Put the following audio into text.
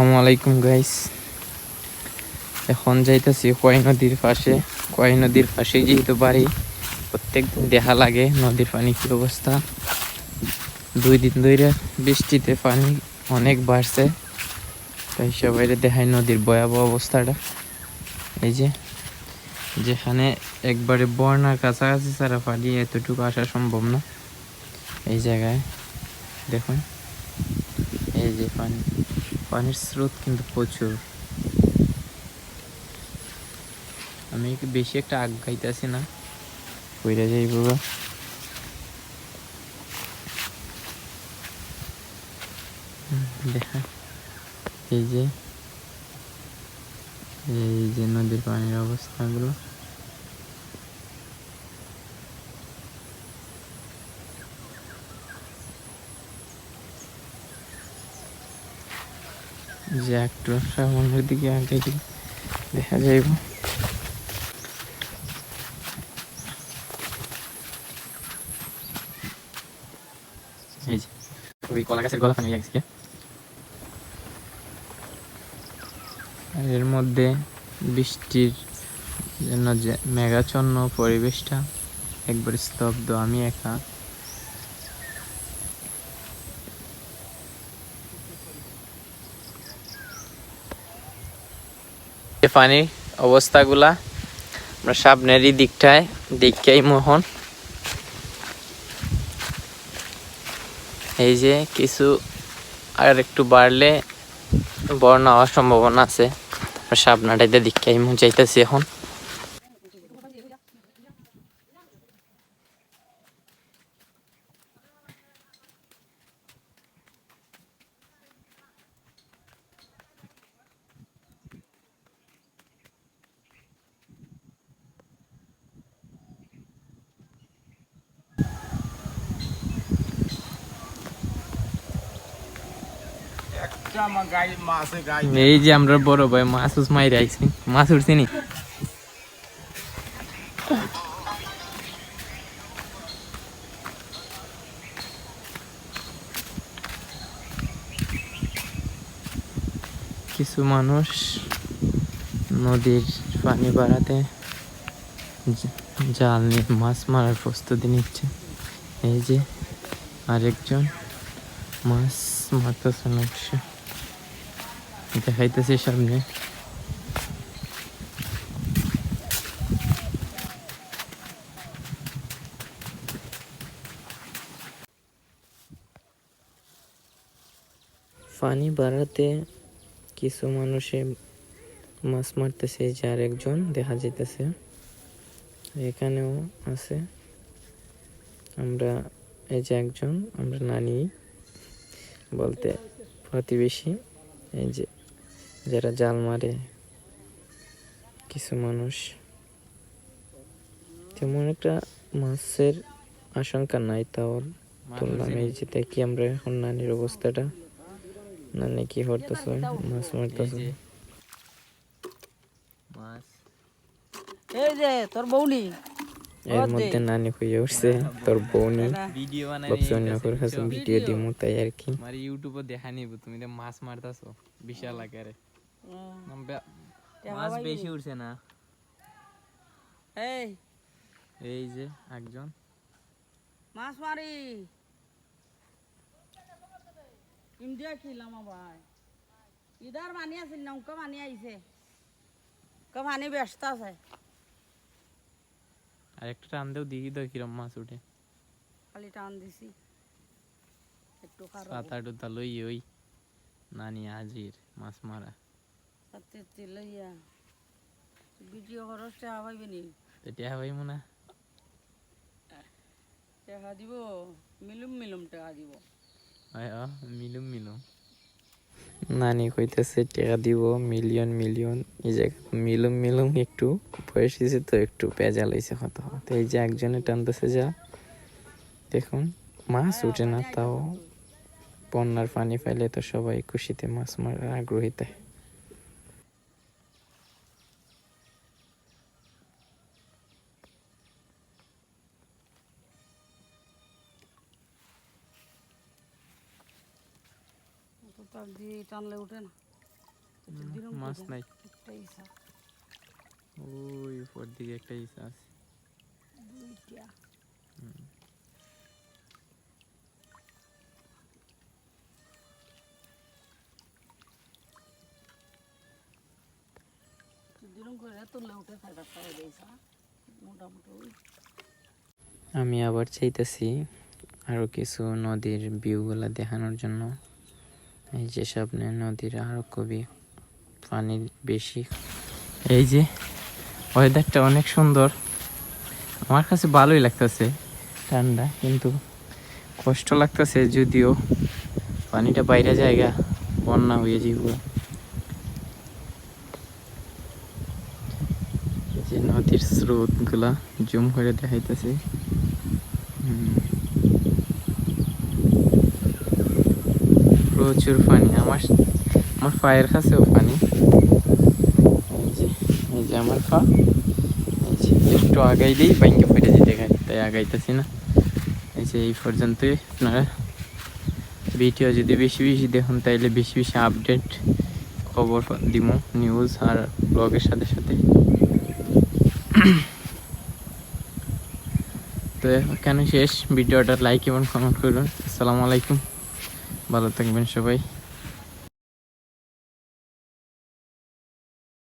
আসসালামু আলাইকুম গাইস এখন যাইতেছি কয় নদীর পাশে। কয় নদীর পাশে যেহেতু বাড়ি প্রত্যেক দেখা লাগে নদীর পানি কি অবস্থা। দুই দিন ধরে বৃষ্টিতে পানি অনেক বাড়ছে, তাই সবাই দেখায় নদীর ভয়াবহ অবস্থাটা। এই যে, যেখানে একবারে বন্যার কাছাকাছি ছাড়া পানি এতটুকু আসা সম্ভব না। এই জায়গায়, দেখুন, এই যে পানি। পানির স্রোত কিন্তু প্রচুর। আমি বেশি একটা আগ গাইতেছি না? কইরা যাই দেখা। এই যে এই যে নদীর পানির অবস্থাগুলো। যে একটু সামনের দিকে আগে দেখা যাইব। এর মধ্যে বৃষ্টির জন্য যে মেঘাচ্ছন্ন পরিবেশটা একবার স্তব্ধ, আমি একা। এ পানির অবস্থাগুলা আমরা সামনেরই দিকটায় দিকটাই মোহন। এই যে কিছু আর একটু বাড়লে বন্যা হওয়ার সম্ভাবনা আছে। আমরা সাবনাটাইতে দিকটাই মো যাইতেছি এখন। এই যে আমরা বড় ভাই মাছ উস মাইরে আইছি। মাছ উঠছি নি কিছু মানুষ নদীর পানি বাড়াতে জাল নিয়ে মাছ মারার প্রস্তুতি নিচ্ছে। এই যে আরেকজন মাছ মারতেছে নকশা। দেখাইতেছে সামনে। পানি বাড়াতে কিছু মানুষে মাছ মারতেছে যে আরেকজন দেখা যাইতেছে। এখানেও আছে। আমরা এই যে একজন, আমরা নানি বলতে প্রতিবেশী, এই যে যারা জাল মারে কিছু মানুষ। তেমন একটা মাছের আশঙ্কা নাই তাও তুললাম এই যে দেখি আমরা এখন নানির অবস্থাটা। নানি কি করতেছ? মাছ মারতেছ। এই যে। তোর বউনি এর মধ্যে নানি হয়ে উঠছে তোর বউনি ভিডিও ভাবছি অন্য করে ভিডিও। দিমু তাই আর কি। আমার ইউটিউবে দেখা নিব তুমি মাছ মারতাছো বিশাল আকারে। মাছ বেশি উঠছে না এই এই যে একজন মাছ মারি ইন্ডিয়া খিলাম ভাই ইদার মানি আছিল না উনকা মানি আইছে উনকা মানি ব্যস্ত আছে আর একটা টান দেও দিই তো কিরম মাছ উঠে খালি টান দিছি একটু খারাপ পাতা টুতা লই ওই নানি হাজির মাছ মারা হাতে লইয়া ভিডিও খরচ টাকা নি? তেতিয়া ভাই মনে টাকা দিব মিলুম মিলুম টাকা দিব। মিলুম মিলুম। নানি কইতেছে টাকা দিব মিলিয়ন মিলিয়ন এই জায়গা মিলুম মিলুম একটু বয়স হয়েছে তো একটু পেঁজা লইছে হত তো এই যে একজনে টানতেছে যা দেখুন মাছ উঠে না তাও। বন্যার পানি ফেলে তো সবাই খুশিতে মাছ মারার আগ্রহী তো তার দিয়ে টানলে উঠে না। মাছ নাই। একটা ইসা। ওই উপর দিকে একটা ইসা আছে। দুইটা। আমি আবার চাইতেছি আরও কিছু নদীর ভিউগুলা দেখানোর জন্য। এই যে সামনে নদীর আরও খুবই পানি বেশি। এই যে ওয়েদারটা অনেক সুন্দর। আমার কাছে ভালোই লাগতেছে ঠান্ডা, কিন্তু কষ্ট লাগতেছে যদিও পানিটা বাইরে জায়গা, বন্যা হয়ে যাইব। যে নদীর স্রোতগুলা জুম করে দেখাইতেছে। প্রচুর পানি। আমার আমার পায়ের কাছেও পানি। এই যে এই যে আমার পা। এই যে, একটু আগাইলেই ব্যাংকে ফেটে যেতে গাড়ি তাই আগাইতেছি না। এই যে, এই পর্যন্তই আপনারা। ভিডিও যদি বেশি বেশি দেখুন, তাইলে বেশি বেশি আপডেট খবর দিব নিউজ আর ব্লগের সাথে সাথে। তো এখানে শেষ। ভিডিওটা লাইক এবং কমেন্ট করুন। আসসালামু আলাইকুম। ভালো থাকবেন সবাই।